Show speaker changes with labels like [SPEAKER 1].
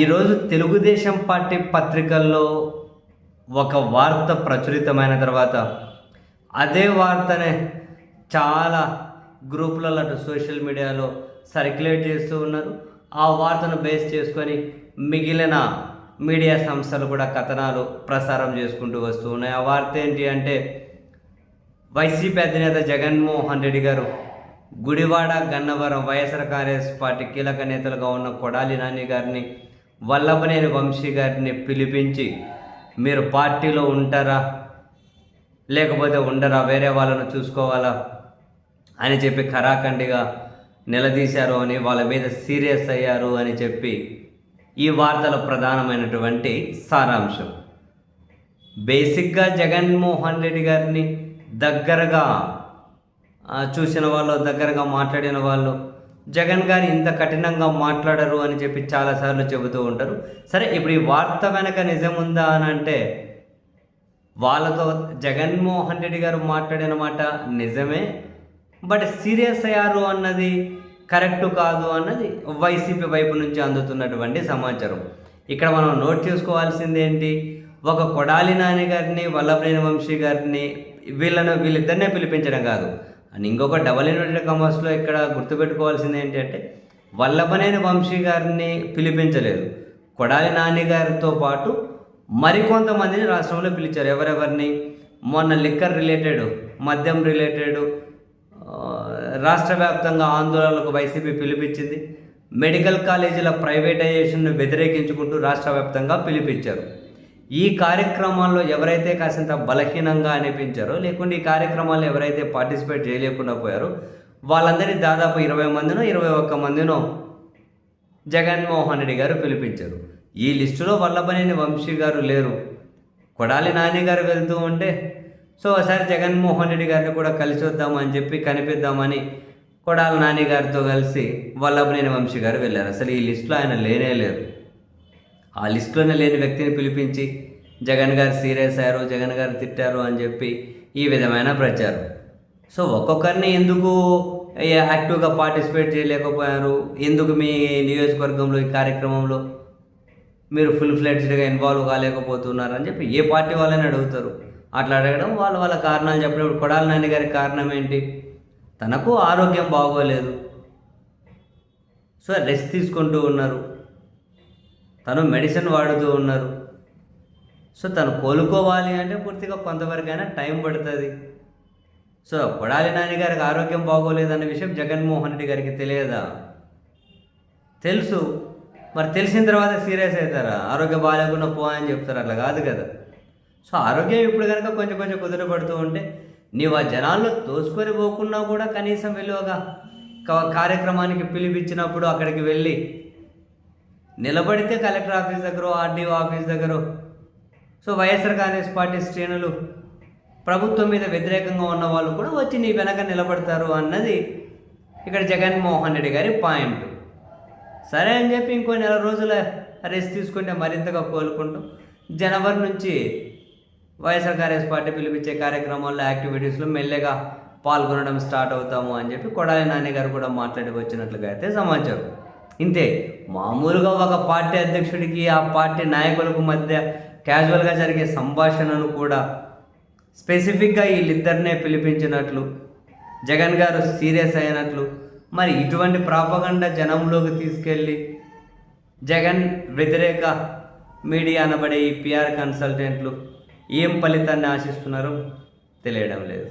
[SPEAKER 1] ఈరోజు తెలుగుదేశం పార్టీ పత్రికల్లో ఒక వార్త ప్రచురితమైన తర్వాత అదే వార్తనే చాలా గ్రూపులలో అటు సోషల్ మీడియాలో సర్క్యులేట్ చేస్తూ ఉన్నారు. ఆ వార్తను బేస్ చేసుకొని మిగిలిన మీడియా సంస్థలు కూడా కథనాలు ప్రసారం చేసుకుంటూ వస్తూ ఉన్నాయి. ఆ వార్త ఏంటి అంటే వైసీపీ అధినేత జగన్మోహన్ రెడ్డి గారు Gudivada Gannavaram YSR Congress party కీలక నేతలుగా ఉన్న కొడాలి నాని గారిని వల్లభనేని వంశీ గారిని పిలిపించి మీరు పార్టీలో ఉంటారా? లేకపోతే ఉండరా? వేరే వాళ్ళను చూసుకోవాలా? అని చెప్పి ఖరాఖండిగా నిలదీశారు అని వాళ్ళ మీద సీరియస్ అయ్యారు అని చెప్పి ఈ వార్తల ప్రధానమైనటువంటి సారాంశం. బేసిక్గా జగన్మోహన్ రెడ్డి గారిని దగ్గరగా చూసిన వాళ్ళు దగ్గరగా మాట్లాడిన వాళ్ళు జగన్ గారు ఇంత కఠినంగా మాట్లాడరు అని చెప్పి చాలాసార్లు చెబుతూ ఉంటారు. సరే ఇప్పుడు ఈ వార్త వెనక నిజం ఉందా అని అంటే వాళ్ళతో జగన్మోహన్ రెడ్డి గారు మాట్లాడిన మాట నిజమే బట్ సీరియస్ అయ్యారు అన్నది కరెక్ట్ కాదు అన్నది వైసీపీ వైపు నుంచి అందుతున్నటువంటి సమాచారం. ఇక్కడ మనం నోట్ చేసుకోవాల్సింది ఏంటి? ఒక కొడాలి నాని గారిని వల్లభనేని వంశీ గారిని వీళ్ళను వీళ్ళిద్దరినే పిలిపించడం కాదు. అండ్ ఇంకొక డబల్ ఇన్వర్టెడ్ కమర్స్లో ఇక్కడ గుర్తుపెట్టుకోవాల్సింది ఏంటంటే వల్లభనేని వంశీ గారిని పిలిపించలేదు. కొడాలి నాని గారితో పాటు మరికొంతమందిని రాష్ట్రంలో పిలిచారు. ఎవరెవరిని? మొన్న లిక్కర్ రిలేటెడ్ మద్యం రిలేటెడ్ రాష్ట్ర వ్యాప్తంగా ఆందోళనలకు వైసీపీ పిలిపించింది. మెడికల్ కాలేజీల ప్రైవేటైజేషన్ను వ్యతిరేకించుకుంటూ రాష్ట్ర వ్యాప్తంగా పిలిపించారు. ఈ కార్యక్రమాల్లో ఎవరైతే కాసింత బలహీనంగా అనిపించారో లేకుంటే ఈ కార్యక్రమాల్లో ఎవరైతే పార్టిసిపేట్ చేయలేకుండా పోయారో వాళ్ళందరినీ దాదాపు ఇరవై మందినో ఇరవై ఒక్క మందినో జగన్మోహన్ రెడ్డి గారు పిలిపించారు. ఈ లిస్టులో వల్లభనేని వంశీ గారు లేరు. కొడాలి నాని గారు వెళ్తూ ఉంటే సో ఒకసారి జగన్మోహన్ రెడ్డి గారిని కూడా కలిసి వద్దామని చెప్పి కనిపిద్దామని కొడాలి నాని గారితో కలిసి వల్లభనేని వంశీ గారు వెళ్ళారు. అసలు ఈ లిస్టులో ఆయన లేనే లేరు. ఆ లిస్టులోనే లేని వ్యక్తిని పిలిపించి జగన్ గారు సీరియస్ అయ్యారు జగన్ గారు తిట్టారు అని చెప్పి ఈ విధమైన ప్రచారం. సో ఒక్కొక్కరిని ఎందుకు యాక్టివ్గా పార్టిసిపేట్ చేయలేకపోయారు? ఎందుకు మీ నియోజకవర్గంలో ఈ కార్యక్రమంలో మీరు ఫుల్ ఫ్లెడ్జ్డ్గా ఇన్వాల్వ్ కాలేకపోతున్నారు అని చెప్పి ఏ పార్టీ వాళ్ళని అడుగుతారు? అట్లా అడగడం వాళ్ళ వాళ్ళ కారణాలు చెప్పినప్పుడు కొడాల నాని గారి కారణం ఏంటి? తనకు ఆరోగ్యం బాగోలేదు. సో రెస్ట్ తీసుకుంటూ ఉన్నారు. తను మెడిసిన్ వాడుతూ ఉన్నారు. సో తను కోలుకోవాలి అంటే పూర్తిగా కొంతవరకైనా టైం పడుతుంది. సో కొడాలి నాని గారికి ఆరోగ్యం బాగోలేదన్న విషయం జగన్మోహన్ రెడ్డి గారికి తెలియదా? తెలుసు. మరి తెలిసిన తర్వాత సీరియస్ అవుతారా? ఆరోగ్యం బాగాలేకుండా పో అని చెప్తారు. అట్లా కాదు కదా. సో ఆరోగ్యం ఇప్పుడు కనుక కొంచెం కొంచెం కుదురపడుతూ ఉంటే నీవు ఆ జనాల్లో తోసుకొని పోకున్నా కూడా కనీసం వెళ్ళి ఒక కార్యక్రమానికి పిలిపించినప్పుడు అక్కడికి వెళ్ళి నిలబడితే కలెక్టర్ ఆఫీస్ దగ్గర ఆర్డీఓ ఆఫీస్ దగ్గర. సో వైఎస్ఆర్ కాంగ్రెస్ పార్టీ శ్రేణులు ప్రభుత్వం మీద వ్యతిరేకంగా ఉన్న వాళ్ళు కూడా వచ్చి నీ వెనక నిలబడతారు అన్నది ఇక్కడ జగన్మోహన్ రెడ్డి గారి పాయింట్. సరే అని చెప్పి ఇంకో నెల రోజుల రెస్ట్ తీసుకుంటే మరింతగా కోలుకుంటాం. జనవరి నుంచి వైఎస్ఆర్ కాంగ్రెస్ పార్టీ పిలిపించే కార్యక్రమాల్లో యాక్టివిటీస్లో మెల్లగా పాల్గొనడం స్టార్ట్ అవుతాము అని చెప్పి కొడాలి నాని గారు కూడా మాట్లాడి వచ్చినట్లుగా అయితే సమాచారం. ఇంతే. మామూలుగా ఒక పార్టీ అధ్యక్షుడికి ఆ పార్టీ నాయకులకు మధ్య క్యాజువల్గా జరిగే సంభాషణను కూడా స్పెసిఫిక్గా వీళ్ళిద్దరినే పిలిపించినట్లు జగన్ గారు సీరియస్ అయినట్లు మరి ఇటువంటి ప్రాపగండ జనంలోకి తీసుకెళ్ళి జగన్ వ్యతిరేక మీడియా అనబడే ఈ పిఆర్ కన్సల్టెంట్లు ఏం ఫలితాన్ని ఆశిస్తున్నారో తెలియడం లేదు.